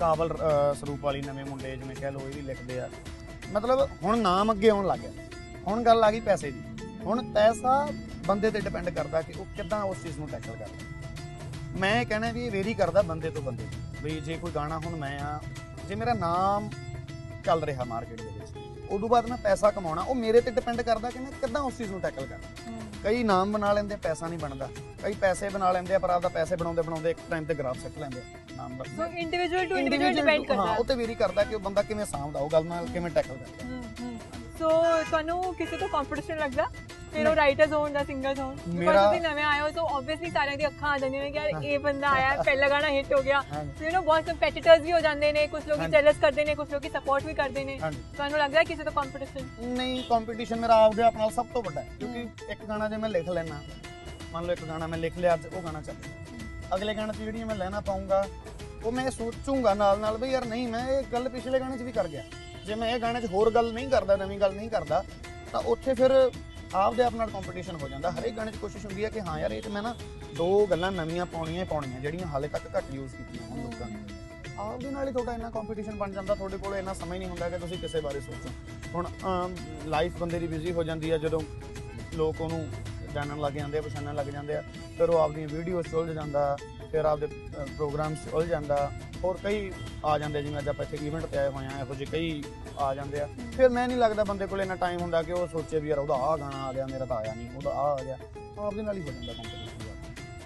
ਕਾਬਲ ਸਰੂਪ ਵਾਲੀ ਨਵੇਂ ਮੁੰਡੇ ਜਿਵੇਂ ਕਹਿ ਲਓ ਇਹ ਵੀ ਲਿਖਦੇ ਆ। ਮਤਲਬ ਹੁਣ ਨਾਮ ਅੱਗੇ ਆਉਣ ਲੱਗ ਗਿਆ। ਹੁਣ ਗੱਲ ਆ ਗਈ ਪੈਸੇ ਦੀ। ਹੁਣ ਪੈਸਾ ਬੰਦੇ ਤੇ ਡਿਪੈਂਡ ਕਰਦਾ ਕਿ ਉਹ ਕਿੱਦਾਂ ਉਸ ਚੀਜ਼ ਨੂੰ ਟੈਕਲ ਕਰਦਾ। ਮੈਂ ਕਹਿਣਾ ਵੀ ਇਹ ਵੇਰੀ ਕਰਦਾ ਬੰਦੇ ਤੋਂ ਬੰਦੇ। ਵੀ ਜੇ ਕੋਈ ਗਾਣਾ ਹੁਣ ਮੈਂ ਆ ਜੇ ਮੇਰਾ ਨਾਮ ਚੱਲ ਰਿਹਾ ਮਾਰਕੀਟ ਦੇ ਵਿੱਚ। ਉਦੋਂ ਬਾਅਦ ਮੈਂ ਪੈਸਾ ਕਮਾਉਣਾ ਉਹ ਮੇਰੇ ਤੇ ਡਿਪੈਂਡ ਕਰਦਾ ਕਿ ਮੈਂ ਕਿੱਦਾਂ ਉਸ ਚੀਜ਼ ਨੂੰ ਟੈਕਲ ਕਰਾਂ। ਕਈ ਨਾਮ ਬਣਾ ਲੈਂਦੇ ਪੈਸਾ ਨਹੀਂ ਬਣਦਾ। ਕਈ ਪੈਸੇ ਬਣਾ ਲੈਂਦੇ ਆ ਪਰ ਆਪਦਾ ਪੈਸੇ ਬਣਾਉਂਦੇ ਬਣਾਉਂਦੇ ਇੱਕ ਟਾਈਮ ਤੇ ਗ੍ਰਾਫ ਸਿੱਟ ਲੈਂਦੇ ਨਾਮ ਦਾ so individual to individual depend ਕਰਦਾ ਹੈ ਉਹ ਤੇ ਵੇਰੀ ਕਰਦਾ ਕਿ ਉਹ ਬੰਦਾ ਕਿਵੇਂ ਸਾਂਭਦਾ ਉਹ ਗੱਲ ਨਾਲ ਕਿਵੇਂ ਟੈਕਲ ਕਰਦਾ। ਸੋ ਤੁਹਾਨੂੰ ਕਿਸੇ ਤੋਂ ਕੰਪੀਟੀਸ਼ਨ ਲੱਗਦਾ? ਫਿਰ ਉਹ ਰਾਈਟਰਸ ਹੋਣ ਦਾ ਸਿੰਗਰਸ ਹੋਣ ਪਰ ਤੁਸੀਂ ਨਵੇਂ ਆਏ ਹੋ ਤਾਂ ਆਬਵੀਅਸਲੀ ਸਾਰਿਆਂ ਦੀ ਅੱਖਾਂ ਆ ਜਾਂਦੀਆਂ ਨੇ ਕਿ ਯਾਰ ਇਹ ਬੰਦਾ ਆਇਆ ਹੈ, ਪਹਿਲਾ ਗਾਣਾ ਹਿੱਟ ਹੋ ਗਿਆ। ਸੋ ਯੂ نو ਬਹੁਤ ਕੰਪੀਟੀਟਰਸ ਵੀ ਹੋ ਜਾਂਦੇ ਨੇ ਕੁਝ ਲੋਕ। ਜੈਲਸ ਕਰਦੇ ਨੇ ਕੁਝ ਲੋਕ ਸਪੋਰਟ ਵੀ ਕਰਦੇ ਨੇ। ਤੁਹਾਨੂੰ ਲੱਗਦਾ ਕਿਸੇ ਤੋਂ ਕੰਪੀਟੀਸ਼ਨ ਨਹੀਂ ਕੰਪੀਟੀਸ਼ਨ ਮੇਰਾ ਆਪ ਨਾਲ ਸਭ ਤੋਂ ਵੱਡਾ ਹੈ। ਕਿਉਂਕਿ ਇੱਕ ਗਾਣਾ ਜੇ ਮੈਂ ਲਿਖ ਲੈਣਾ ਮੰਨ ਲਓ ਇੱਕ ਗਾਣਾ ਮੈਂ ਲਿਖ ਲਿਆ ਅੱਜ ਉਹ ਗਾਣਾ ਚੱਲ। ਅਗਲੇ ਗਾਣੇ 'ਚ ਜਿਹੜੀਆਂ ਮੈਂ ਲੈਣਾ ਪਾਉਂਗਾ ਉਹ ਮੈਂ ਸੋਚੂੰਗਾ ਨਾਲ ਨਾਲ ਵੀ ਯਾਰ ਨਹੀਂ ਮੈਂ ਇਹ ਗੱਲ ਪਿਛਲੇ ਗਾਣੇ 'ਚ ਵੀ ਕਰ ਗਿਆ। ਜੇ ਮੈਂ ਇਹ ਗਾਣੇ 'ਚ ਹੋਰ ਗੱਲ ਨਹੀਂ ਕਰਦਾ ਨਵੀਂ ਗੱਲ ਨਹੀਂ ਕਰਦਾ ਤਾਂ ਉੱਥੇ ਫਿਰ ਆਪਦੇ ਆਪ ਨਾਲ ਕੰਪੀਟੀਸ਼ਨ ਹੋ ਜਾਂਦਾ। ਹਰੇਕ ਗਾਣੇ 'ਚ ਕੋਸ਼ਿਸ਼ ਹੁੰਦੀ ਹੈ ਕਿ ਹਾਂ ਯਾਰ, ਇਹ 'ਚ ਮੈਂ ਨਾ ਦੋ ਗੱਲਾਂ ਨਵੀਆਂ ਪਾਉਣੀਆਂ ਹੀ ਪਾਉਣੀਆਂ, ਜਿਹੜੀਆਂ ਹਾਲੇ ਤੱਕ ਘੱਟ ਯੂਜ਼ ਕੀਤੀਆਂ ਹੁਣ ਲੋਕਾਂ ਨੇ। ਆਪਦੇ ਨਾਲ ਹੀ ਤੁਹਾਡਾ ਇੰਨਾ ਕੰਪੀਟੀਸ਼ਨ ਬਣ ਜਾਂਦਾ, ਤੁਹਾਡੇ ਕੋਲ ਇੰਨਾ ਸਮਾਂ ਹੀ ਨਹੀਂ ਹੁੰਦਾ ਕਿ ਤੁਸੀਂ ਕਿਸੇ ਬਾਰੇ ਸੋਚੋ। ਹੁਣ ਲਾਈਫ ਬੰਦੇ ਦੀ ਬਿਜ਼ੀ ਹੋ ਜਾਂਦੀ ਹੈ ਜਦੋਂ ਲੋਕ ਉਹਨੂੰ ਜਾਣਨ ਲੱਗ ਜਾਂਦੇ ਆ, ਪਛਾਣਨ ਲੱਗ ਜਾਂਦੇ ਆ, ਫਿਰ ਉਹ ਆਪਦੀਆਂ ਵੀਡੀਓਜ਼ ਉਲਝ ਜਾਂਦਾ, ਫਿਰ ਆਪਦੇ ਪ੍ਰੋਗਰਾਮਸ ਉਲਝ ਜਾਂਦਾ। ਹੋਰ ਕਈ ਆ ਜਾਂਦੇ ਜਿਵੇਂ ਅੱਜ ਆਪਾਂ ਇੱਥੇ ਇਵੈਂਟ ਤੇ ਆਏ ਹੋਏ ਆ ਇਹੋ ਜਿਹੇ ਕਈ ਆ ਜਾਂਦੇ ਆ। ਫਿਰ ਮੈਂ ਨਹੀਂ ਲੱਗਦਾ ਬੰਦੇ ਕੋਲ ਇੰਨਾ ਟਾਈਮ ਹੁੰਦਾ ਕਿ ਉਹ ਸੋਚੇ ਵੀ ਯਾਰ ਉਹਦਾ ਆਹ ਗਾਣਾ ਆ ਗਿਆ ਮੇਰਾ ਤਾਂ ਆਇਆ ਨਹੀਂ ਉਹਦਾ ਆਹ ਆ ਗਿਆ। ਆਪਦੇ ਨਾਲ ਹੀ ਹੋ ਜਾਂਦਾ ਕੰਪੀਟੀਸ਼ਨ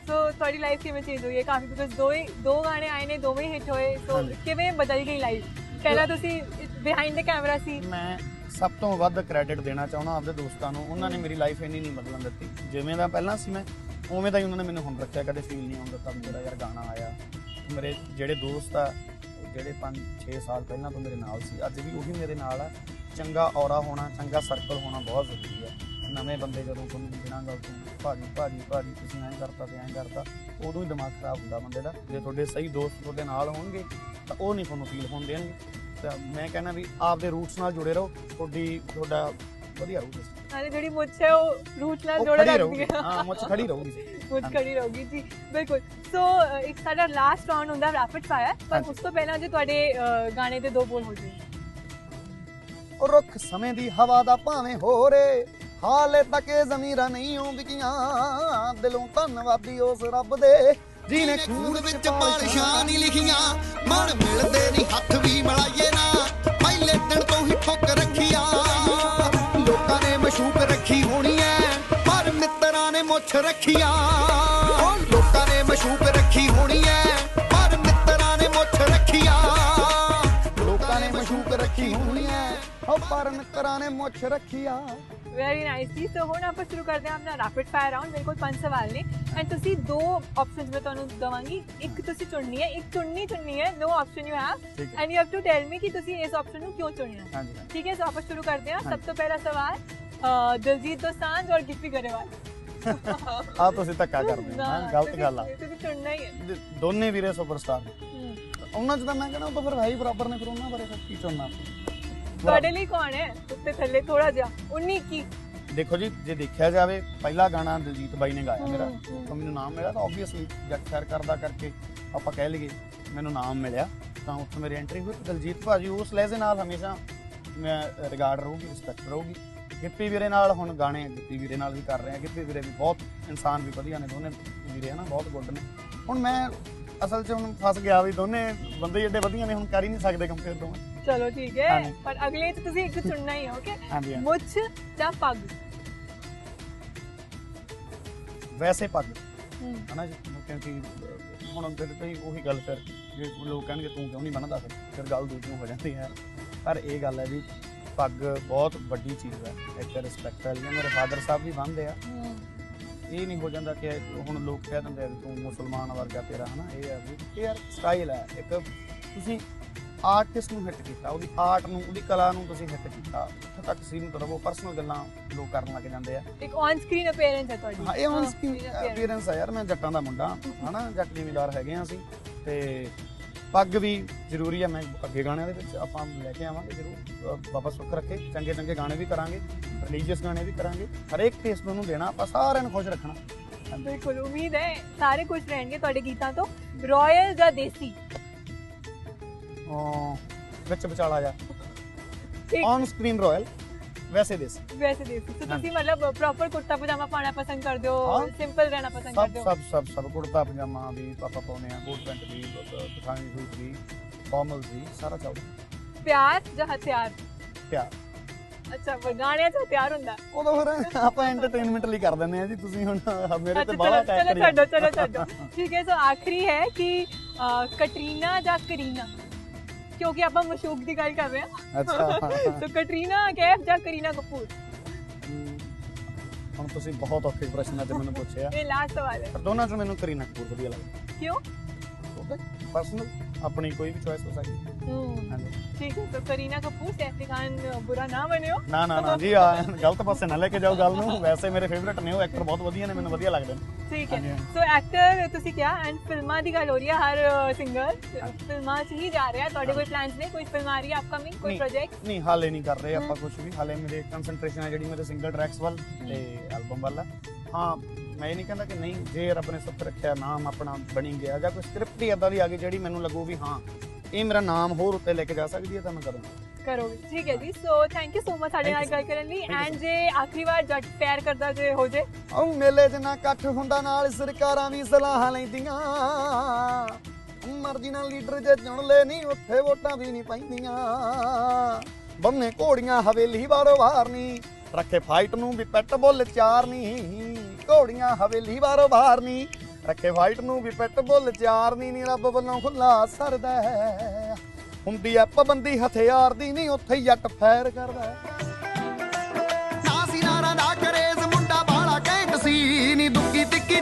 ਸੋ ਤੁਹਾਡੀ ਲਾਈਫ ਕਿਵੇਂ ਚੇਂਜ ਹੋਈ ਹੈ ਕਾਫੀ ਬਿਕਾਜ਼ ਦੋ ਹੀ ਦੋ ਗਾਣੇ ਆਏ ਨੇ ਦੋਵੇਂ ਹਿੱਟ ਹੋਏ ਸੋ। ਕਿਵੇਂ ਬਦਲ ਗਈ ਲਾਈਫ ਪਹਿਲਾਂ ਤੁਸੀਂ ਬਿਹਾਈਂਡ ਦ ਕੈਮਰਾ ਸੀ। ਮੈਂ ਸਭ ਤੋਂ ਵੱਧ ਕ੍ਰੈਡਿਟ ਦੇਣਾ ਚਾਹੁੰਦਾ ਆਪਦੇ ਦੋਸਤਾਂ ਨੂੰ ਉਹਨਾਂ ਨੇ ਮੇਰੀ ਲਾਈਫ ਇੰਨੀ ਨਹੀਂ ਬਦਲਣ ਦਿੱਤੀ। ਜਿਵੇਂ ਦਾ ਪਹਿਲਾਂ ਸੀ ਮੈਂ ਉਵੇਂ ਦਾ ਹੀ ਉਹਨਾਂ ਨੇ ਮੈਨੂੰ ਹੁਣ ਰੱਖਿਆ ਕਦੇ ਫੀਲ ਨਹੀਂ ਹੁੰਦਾ ਤਾਂ ਮੇਰਾ ਯਾਰ ਗਾਣਾ ਆਇਆ। ਮੇਰੇ ਜਿਹੜੇ ਦੋਸਤ ਆ ਜਿਹੜੇ 5 6 ਸਾਲ ਪਹਿਲਾਂ ਤੋਂ ਮੇਰੇ ਨਾਲ ਸੀ ਅੱਜ ਵੀ ਉਹੀ ਮੇਰੇ ਨਾਲ ਆ। ਚੰਗਾ ਔਰਾ ਹੋਣਾ ਚੰਗਾ ਸਰਕਲ ਹੋਣਾ ਬਹੁਤ ਜ਼ਰੂਰੀ ਹੈ ਨਵੇਂ ਬੰਦੇ ਜਦੋਂ ਤੁਹਾਨੂੰ ਬਿਨਾਂ ਗੱਲ ਤੋਂ ਭਾਜੀ ਭਾਜੀ ਭਾਜੀ ਤੁਸੀਂ ਐਂ ਕਰਤਾ ਤੇ ਐਂ ਕਰਤਾ ਉਦੋਂ ਹੀ ਦਿਮਾਗ ਖਰਾਬ ਹੁੰਦਾ ਬੰਦੇ ਦਾ। ਜੇ ਤੁਹਾਡੇ ਸਹੀ ਦੋਸਤ ਤੁਹਾਡੇ ਨਾਲ ਹੋਣਗੇ ਤਾਂ ਉਹ ਨਹੀਂ ਤੁਹਾਨੂੰ ਫੀਲ ਹੋਣ ਦੇਣਗੇ। ਤਾਂ ਮੈਂ ਕਹਿੰਦਾ ਵੀ ਆਪਦੇ ਰੂਟਸ ਨਾਲ ਜੁੜੇ ਰਹੋ ਤੁਹਾਡੀ ਤੁਹਾਡਾ ਵਧੀਆ ਰਹੂਗਾ ਨਾਲੇ ਜਿਹੜੀ ਮੁੱਛ ਹੈ ਉਹ ਰੂਟ ਨਾਲ ਜੋੜ ਰੱਖਦੀ ਹਾਂ ਮੁੱਛ ਖੜੀ ਰਹੂਗੀ। ਮੁੱਛ ਖੜੀ ਰਹੂਗੀ ਜੀ ਬਿਲਕੁਲ। ਸੋ ਇੱਕ ਸਾਡਾ ਲਾਸਟ ਰਾਉਂਡ ਹੁੰਦਾ ਰੈਪਿਡ ਫਾਇਰ ਪਰ। ਉਸ ਤੋਂ ਪਹਿਲਾਂ ਜੇ ਤੁਹਾਡੇ ਗਾਣੇ ਦੇ ਦੋ ਬੋਲ ਹੋ ਜਾਣ। ਉਹ ਰੁੱਖ ਸਮੇਂ ਦੀ ਹਵਾ ਦਾ ਭਾਵੇਂ ਹੋਰੇ ਹਾਲੇ ਤੱਕ ਇਹ ਜ਼ਮੀਰਾਂ ਨਹੀਂ ਆਉਂਦੀਆਂ ਦਿਲੋਂ ਧੰਨਵਾਦੀ ਉਸ ਰੱਬ ਦੇ ਜਿਹਨੇ ਖੂਨ ਵਿੱਚ ਪਾਲਸ਼ਾਂ ਨਹੀਂ ਲਿਖੀਆਂ। ਮਨ ਮਿਲਦੇ ਨਹੀਂ ਹੱਥ ਵੀ ਮਿਲਾਈਏ ਨਾ। ਪਹਿਲੇ ਦਿਨ ਤੋਂ ਹੀ ਠੋਕ ਰੱਖੀਆਂ। ਲੋਕਾਂ ਨੇ ਮਸ਼ੂਕ ਰੱਖੀ ਹੋਣੀ ਮੁੱਛ ਰੱਖੀਆਂ। ਓ ਲੋਕਾਂ ਨੇ ਮਸ਼ੂਕ ਰੱਖੀ ਹੋਣੀ ਐ ਪਰ ਮਿੱਤਰਾਂ ਨੇ ਮੁੱਛ ਰੱਖੀਆਂ। ਲੋਕਾਂ ਨੇ ਮਸ਼ੂਕ ਰੱਖੀ ਹੋਣੀ ਐ ਉਹ ਪਰ ਮਿੱਤਰਾਂ ਨੇ ਮੁੱਛ ਰੱਖੀਆ। ਵੈਰੀ ਨਾਈਸ ਜੀ ਸੋ ਹੁਣ ਆਪਾਂ ਸ਼ੁਰੂ ਕਰਦੇ ਹਾਂ ਆਪਣਾ ਰੈਪਿਡ ਫਾਇਰ ਰਾਉਂਡ ਮੇਰੇ ਕੋਲ ਪੰਜ ਸਵਾਲ ਨੇ ਐਂਡ ਤੁਸੀਂ ਦੋ ਆਪਸ਼ਨਸ ਮੈਂ ਤੁਹਾਨੂੰ ਦਵਾਂਗੀ। ਇੱਕ ਤੁਸੀਂ ਚੁਣਨੀ ਹੈ ਇੱਕ ਚੁਣਨੀ ਚੁਣਨੀ ਹੈ ਨੋ ਆਪਸ਼ਨ ਯੂ ਹੈਵ ਠੀਕ ਹੈ। And you have to tell me ਕਿ ਤੁਸੀਂ ਇਸ ਆਪਸ਼ਨ ਨੂੰ ਕਿਉਂ ਚੁਣਿਆ। ਹਾਂਜੀ ਹਾਂਜੀ। ਠੀਕ ਹੈ ਸੋ ਆਪਾਂ ਸ਼ੁਰੂ ਕਰਦੇ ਹਾਂ। ਸਭ ਹਾਂਜੀ। ਤੋਂ ਪਹਿਲਾ ਸਵਾਲ ਅਹ, ਦਿਲਜੀਤ ਦੋਸਾਂਝ ਔਰ ਗਿੱਪੀ ਗਰੇਵਾਲ। ਆਹ ਤੁਸੀਂ ਧੱਕਾ ਕਰਦੇ ਹੋ। ਗਲਤ ਗੱਲ ਆ। ਤੁਸੀਂ ਚੁਣਨਾ ਹੀ ਹੈ। ਦੋਨੇ ਵੀਰੇ ਸੁਪਰਸਟਾਰ ਨੇ। ਉਹਨਾਂ ਚ ਤਾਂ ਮੈਂ ਕਹਿੰਦਾ ਉਹ ਤਾਂ ਫਿਰ ਹੀ ਬਰਾਬਰ ਨੇ ਫਿਰ ਉਹਨਾਂ ਬਾਰੇ ਕੀ ਚੁਣਨਾ ਤੁਹਾਡੇ ਲਈ ਕੌਣ ਹੈ? ਉੱਤੇ ਥੱਲੇ ਥੋੜਾ ਜਿਹਾ 19 ਕੀ? ਦੇਖੋ ਜੀ ਜੇ ਦੇਖਿਆ ਜਾਵੇ ਪਹਿਲਾ ਗਾਣਾ ਦਿਲਜੀਤ ਬਾਈ ਨੇ ਗਾਇਆ ਮੇਰਾ। ਤਾਂ ਮੈਨੂੰ ਨਾਮ ਮਿਲਿਆ ਤਾਂ ਆਬਵੀਅਸਲੀ ਜੱਟ ਸ਼ੇਅਰ ਕਰਦਾ ਕਰਕੇ ਆਪਾਂ ਕਹਿ ਲਈਏ ਮੈਨੂੰ ਨਾਮ ਮਿਲਿਆ। ਤਾਂ ਉੱਥੇ ਮੇਰੀ ਐਂਟਰੀ ਹੋਈ ਤੇ ਦਿਲਜੀਤ ਭਾਜੀ ਉਸ ਲਹਿਜ਼ੇ ਨਾਲ ਹਮੇਸ਼ਾ ਮੈਂ ਰਿਗਾਰਡ ਰਹੂਗੀ ਰਿਸਪੈਕਟ ਰਹੂਗੀ। ਗਿੱਪੀ ਵੀਰੇ ਨਾਲ ਹੁਣ ਗਾਣੇ ਗਿੱਪੀ ਵੀਰੇ ਨਾਲ ਵੀ ਕਰ ਰਹੇ ਆ। ਗਿੱਪੀ ਵੀਰੇ ਵੀ ਬਹੁਤ ਇਨਸਾਨ ਵੀ ਵਧੀਆ ਨੇ ਦੋਨੇ ਵੀਰੇ ਹਨਾ ਬਹੁਤ ਗੁੱਡ ਨੇ। ਹੁਣ ਮੈਂ ਅਸਲ 'ਚ ਹੁਣ ਫਸ ਗਿਆ ਵੀ ਦੋਨੇ ਬੰਦੇ ਏਡੇ ਵਧੀਆ ਨੇ ਹੁਣ ਕਰ ਹੀ ਨਹੀਂ ਸਕਦੇ ਕੰਪੇਅਰ ਦੋਵੇਂ। ਚਲੋ ਠੀਕ ਹੈ। ਪਰ ਅਗਲੇ ਚ ਤੁਸੀਂ ਇੱਕ ਚੁਣਨਾ ਹੀ ਓਕੇ। ਮੁੱਛ ਜਾਂ ਪੱਗ? ਵੈਸੇ ਪੱਗ। ਹਨਾ ਜੀ ਕਿਉਂਕਿ ਹੁਣ ਫਿਰ ਕਈ ਉਹੀ ਗੱਲ ਫਿਰ ਜੇ ਲੋਕ ਕਹਿਣਗੇ ਤੂੰ ਕਿਉਂ ਨਹੀਂ ਬਣਦਾ ਫਿਰ? ਫਿਰ ਗੱਲ ਦੂਜੀ ਹੋ ਜਾਂਦੀ ਹੈ। ਪਰ ਇਹ ਗੱਲ ਹੈ ਵੀ ਪੱਗ ਬਹੁਤ ਵੱਡੀ ਚੀਜ਼ ਹੈ ਇੱਕ ਰਿਸਪੈਕਟ ਵਾਲੀ ਹੈ। ਮੇਰੇ ਫਾਦਰ ਸਾਹਿਬ ਵੀ ਬੰਨਦੇ ਆ। ਇਹ ਨਹੀਂ ਹੋ ਜਾਂਦਾ ਕਿ ਹੁਣ ਲੋਕ ਕਹਿ ਦਿੰਦੇ ਆ ਵੀ ਤੂੰ ਮੁਸਲਮਾਨ ਵਰਗਾ ਤੇਰਾ ਹਨਾ? ਇਹ ਹੈ ਵੀ ਇਹ ਯਾਰ ਸਟਾਈਲ ਹੈ। ਇੱਕ ਤੁਸੀਂ ਆਰਟਿਸਟ ਨੂੰ ਹਿੱਟ ਕੀਤਾ ਉਹਦੀ ਆਰਟ ਨੂੰ ਉਹਦੀ ਕਲਾ ਨੂੰ ਤੁਸੀਂ ਹਿੱਟ ਕੀਤਾ ਉੱਥੇ ਤੱਕ ਸੀਮਿਤ ਰਹੋ। ਪਰਸਨਲ ਗੱਲਾਂ ਲੋਕ ਕਰਨ ਲੱਗ ਜਾਂਦੇ ਆ। ਇੱਕ ਔਨ ਸਕਰੀਨ ਅਪੀਅਰੈਂਸ ਹੈ ਤੁਹਾਡੀ। ਹਾਂ ਇਹ ਔਨ ਸਕਰੀਨ। ਅਪੀਅਰੈਂਸ ਆ ਯਾਰ ਮੈਂ ਜੱਟਾਂ ਦਾ ਮੁੰਡਾ ਹਨਾ? ਜੱਟ ਜ਼ਿਮੀਂਦਾਰ ਹੈਗੇ ਆ ਅਸੀਂ ਤੇ ਪੱਗ ਵੀ ਜ਼ਰੂਰੀ ਆ ਮੈਂ ਅੱਗੇ ਗਾਣਿਆਂ ਦੇ ਵਿੱਚ ਆਪਾਂ ਲੈ ਕੇ ਆਵਾਂਗੇ ਜ਼ਰੂਰ। ਬਾਬਾ ਸੁੱਖ ਰੱਖੇ ਚੰਗੇ ਚੰਗੇ ਗਾਣੇ ਵੀ ਕਰਾਂਗੇ ਰਿਲੀਜੀਅਸ ਗਾਣੇ ਵੀ ਕਰਾਂਗੇ। ਹਰੇਕ ਟੇਸਟ ਨੂੰ ਦੇਣਾ ਆਪਾਂ ਸਾਰਿਆਂ ਨੂੰ ਖੁਸ਼ ਰੱਖਣਾ। ਬਿਲਕੁਲ ਉਮੀਦ ਹੈ ਸਾਰੇ ਖੁਸ਼ ਰਹਿਣਗੇ ਤੁਹਾਡੇ ਗੀਤਾਂ ਤੋਂ। ਰਾਇਲ ਜਾਂ ਦੇਸੀ? ਵਿੱਚ ਵਿਚਾਲਾ ਜਾ। ਠੀਕ ਔਨ ਸਕਰੀਨ ਰਾਇਲ ਵੈਸੇ ਦੇਸ। ਵੈਸੇ ਦੇਸੀ। ਸੋ ਤੁਸੀਂ ਮਤਲਬ ਪ੍ਰੋਪਰ ਕੁੜਤਾ ਪਜਾਮਾ ਪਾਣਾ ਪਸੰਦ ਕਰਦੇ ਹੋ। ਸਿੰਪਲ ਰਹਿਣਾ ਪਸੰਦ ਸਭ ਕਰਦੇ ਹੋ? ਸਭ ਸਭ ਸਭ। ਕੁੜਤਾ ਪਜਾਮਾ ਵੀ ਆਪਾਂ ਪਾਉਨੇ ਆ ਕੋਟ ਪੈਂਟ ਵੀ ਪਠਾਨੀ ਸੂਟ ਵੀ ਫਾਰਮਲ ਵੀ ਸਾਰਾ ਚੱਲਦਾ। ਪਿਆਰ ਜਾਂ ਹਥਿਆਰ? ਪਿਆਰ। ਅੱਛਾ ਪਰ ਗਾਣਿਆਂ 'ਚ ਹਥਿਆਰ ਹੁੰਦਾ? ਉਦੋਂ ਫਿਰ ਆਪਾਂ ਐਂਟਰਟੇਨਮੈਂਟ ਲਈ ਕਰ ਦਿੰਦੇ ਆ ਜੀ ਤੁਸੀਂ ਹੁਣ ਮੇਰੇ ਤੇ ਚਲੋ ਬਾਹਲਾ ਚਲੋ ਅਟੈਕ ਛੱਡੋ ਚਲੋ ਛੱਡੋ। ਠੀਕ ਹੈ ਸੋ ਆਖਰੀ ਹੈ ਕਿ ਕਟਰੀਨਾ ਜਾਂ ਕਰੀਨਾ? ਕਿਉਂਕਿ ਆਪਾਂ ਮਸ਼ੂਕ ਦੀ ਗੱਲ ਕਰ ਰਹੇ ਹਾਂ। ਅੱਛਾ। ਸੋ ਕਟਰੀਨਾ ਕੈਫ ਜਾਂ ਕਰੀਨਾ ਕਪੂਰ। ਹੁਣ ਤੁਸੀਂ ਬਹੁਤ ਔਖੇ ਪ੍ਰਸ਼ਨ ਅੱਜ ਮੈਨੂੰ ਪੁੱਛਿਆ। ਇਹ ਲਾਸਟ ਸਵਾਲ ਹੈ। ਪਰ ਦੋਨਾਂ ਚੋਂ ਮੈਨੂੰ ਕਰੀਨਾ ਕਪੂਰ ਵਧੀਆ ਲੱਗਦਾ। ਕਿਉਂ? ਪਰਸਨਲ ਆਪਣੀ ਕੋਈ ਵੀ ਚੋਇਸ ਹੋ ਸਕਦੀ। ਹਾਂਜੀ। ਠੀਕ ਹੈ ਤਾਂ ਕਰੀਨਾ ਕਪੂਰ ਸੈਫੀ ਖਾਨ ਬੁਰਾ ਨਾ ਬਣਿਓ। ਨਾ ਨਾ ਨਾ ਜੀ ਆ ਗਲਤ ਪਾਸੇ ਨਾ ਲੈ ਕੇ ਜਾਓ ਗੱਲ ਨੂੰ। ਵੈਸੇ ਮੇਰੇ ਫੇਵਰੇਟ ਨੇ ਉਹ ਐਕਟਰ ਬਹੁਤ ਵਧੀਆ ਨੇ ਮੈਨੂੰ ਵਧੀਆ ਲੱਗਦੇ ਨੇ। ਠੀਕ ਹੈ। ਸੋ ਐਕਟਰ ਤੁਸੀਂ ਕਿਹਾ ਐਂਡ ਫਿਲਮਾਂ ਦੀ ਗੱਲ ਹੋ ਰਹੀ ਹੈ ਹਰ ਸਿੰਗਰ ਫਿਲਮਾਂ 'ਚ ਹੀ ਜਾ ਰਿਹਾ ਤੁਹਾਡੇ ਕੋਈ ਪਲਾਨਸ ਨੇ? ਕੋਈ ਫਿਲਮ ਆ ਰਹੀ ਹੈ ਅਪਕਮਿੰਗ ਕੋਈ। ਪ੍ਰੋਜੈਕਟ ਨਹੀਂ ਹਾਲੇ ਨਹੀਂ ਕਰ ਰਹੇ ਆਪਾਂ ਕੁਝ ਵੀ। ਹਾਲੇ ਮੇਰੇ ਕਨਸੈਂਟਰੇਸ਼ਨ ਹੈ ਜਿਹੜੀ ਮੇਰੇ ਸਿੰਗਲ ਟਰੈਕਸ ਵੱਲ ਤੇ ਐਲਬਮ ਵੱਲ। ਹਾਂ। ਮੈਂ ਇਹ ਨਹੀਂ ਕਹਿੰਦਾ ਕਿ ਨਹੀਂ ਜੇ ਰੱਬ ਨੇ ਸੁੱਖ ਰੱਖਿਆ ਨਾਮ ਆਪਣਾ ਬਣੀ ਗਿਆ ਜਾਂ ਕੋਈ ਸਕ੍ਰਿਪਟ ਹੀ ਇਦਾਂ ਦੀ ਆ ਗਈ ਜਿਹੜੀ ਮੈਨੂੰ ਲੱਗੂ ਵੀ ਹਾਂ ਇਹ ਮੇਰਾ ਨਾਮ ਹੋਰ ਉੱਤੇ ਲੈ ਕੇ ਜਾ ਸਕਦੀ ਹੈ ਤਾਂ ਮੈਂ ਕਰੂੰਗਾ। ਕਰੋਗੇ ਠੀਕ ਹੈ ਜੀ so thank you so much ਸਾਡੇ ਨਾਲ Thank you, ਗੱਲ ਕਰਨ ਲਈ ਐਂਡ ਜੇ ਆਖਰੀ ਵਾਰ ਜੱਟ ਪਿਆਰ ਕਰਦਾ ਜੇ ਹੋ ਜੇ ਉਹ ਮੇਲੇ 'ਚ ਨਾ ਇਕੱਠ ਹੁੰਦਾ ਨਾਲ ਸਰਕਾਰਾਂ ਵੀ ਸਲਾਹਾਂ ਲੈਂਦੀਆਂ ਮਰਜ਼ੀ ਨਾਲ ਲੀਡਰ ਜੇ ਚੁਣ ਲੈ ਨਹੀਂ ਉੱਥੇ ਵੋਟਾਂ ਵੀ ਨਹੀਂ ਪੈਂਦੀਆਂ ਬੰਨੇ ਘੋੜੀਆਂ ਹਵੇਲੀ ਬਾਰੋ ਨਹੀਂ ਰੱਖੇ ਫਾਈਟ ਨੂੰ ਵੀ ਪੈਟ ਬੁੱਲ ਚਾਰ ਨਹੀਂ ਘੋੜੀਆਂ ਹਵੇਲੀ ਬਾਰੋ ਨਹੀਂ ਰੱਖੇ ਫਾਈਟ ਨੂੰ ਵੀ ਪੈਟ ਬੁੱਲ ਚਾਰ ਨਹੀਂ ਨੀ ਰੱਬ ਵੱਲੋਂ ਖੁੱਲਾ ਸਰਦਾ ਹੈ ਹੁੰਦੀ ਐ ਪਾਬੰਦੀ, ਹਥਿਆਰ ਦੀ ਨਹੀਂ ਉੱਥੇ ਜੱਟ ਫੈਰ ਕਰਦਾ ਨਾ ਸੀ ਨਾਰਾ ਦਾ ਕਰੇਜ਼ ਮੁੰਡਾ ਬਾਲਾ ਕੈਂਟ ਸੀ, ਨੀ ਦੁੱਕੀ ਟਿੱਕੀ